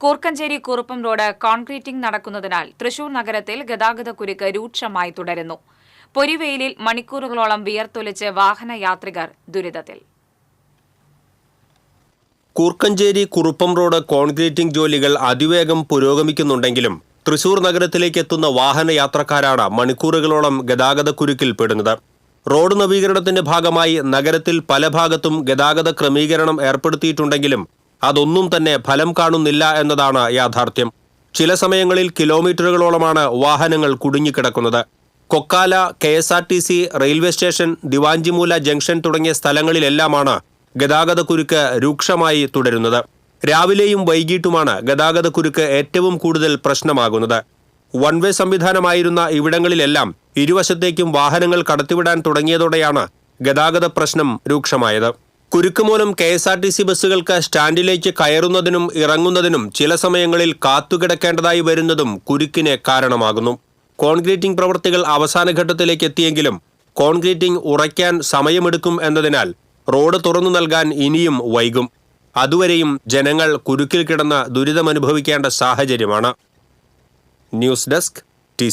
Koorkenchery Kuruppam road concreting നടക്കുന്നതിനാൽ തൃശൂർ നഗരത്തിൽ ഗതാഗതക്കുരുക്ക് രൂക്ഷമായി തുടരുന്നു. പൊരിവെയിലിൽ മണിക്കൂറുകളോളം വിയർത്തൊലിച്ച് വാഹനയാത്രികർ ദുരിതത്തിൽ. കൂർക്കഞ്ചേരി കുറുപ്പം റോഡ് കോൺക്രീറ്റിംഗ് ജോലികൾ അതിവേഗം പുരോഗമിക്കുന്നുണ്ടെങ്കിലും തൃശൂർ നഗരത്തിലേക്ക് എത്തുന്ന വാഹനയാത്രക്കാരാണ് മണിക്കൂറുകളോളം ഗതാഗതക്കുരുക്കിൽപ്പെടുന്നത് റോഡ് നവീകരണത്തിന്റെ ഭാഗമായി നഗരത്തിൽ പല ഭാഗത്തും ഗതാഗത ക്രമീകരണം ഏർപ്പെടുത്തിയിട്ടുണ്ടെങ്കിലും അതൊന്നും തന്നെ ഫലം കാണുന്നില്ല എന്നതാണ് യാഥാർത്ഥ്യം. ചില സമയങ്ങളിൽ കിലോമീറ്ററുകളോളമാണ് വാഹനങ്ങൾ കുടുങ്ങിക്കിടക്കുന്നത്. Kokkala K S R T C railway station Divanjimoola junction തുടങ്ങിയ സ്ഥലങ്ങളിലെല്ലാമാണ് ഗതാഗതക്കുരുക്ക് രൂക്ഷമായി തുടരുന്നത്. രാവിലെയും വൈകിട്ടുമാണ് ഗതാഗതക്കുരുക്ക് ഏറ്റവും കൂടുതൽ പ്രശ്നമാകുന്നത്. വൺ വേ സംവിധാനമായിരുന്ന ഇവിടങ്ങളിലെല്ലാം ഇരുവശത്തേക്കും വാഹനങ്ങൾ കടത്തിവിടാൻ തുടങ്ങിയതോടെയാണ് ഗതാഗത പ്രശ്നം രൂക്ഷമായത്. കുരുക്ക് മൂലം K S R T C ബസ്സുകൾക്ക് സ്റ്റാൻഡിലേക്ക് കയറുന്നതിനും ഇറങ്ങുന്നതിനും ചില സമയങ്ങളിൽ കാത്തുകിടക്കേണ്ടതായി വരുന്നതും കുരുക്കിന് കാരണമാകുന്നു. കോൺക്രീറ്റിംഗ് പ്രവൃത്തികൾ അവസാന ഘട്ടത്തിലേക്ക് എത്തിയെങ്കിലും കോൺക്രീറ്റിംഗ് ഉറയ്ക്കാൻ സമയമെടുക്കും എന്നതിനാൽ റോഡ് തുറന്നു നൽകാൻ ഇനിയും വൈകും. അതുവരെയും ജനങ്ങൾ കുരുക്കിൽ കിടന്ന് ദുരിതമനുഭവിക്കേണ്ട സാഹചര്യമാണ്. News desk T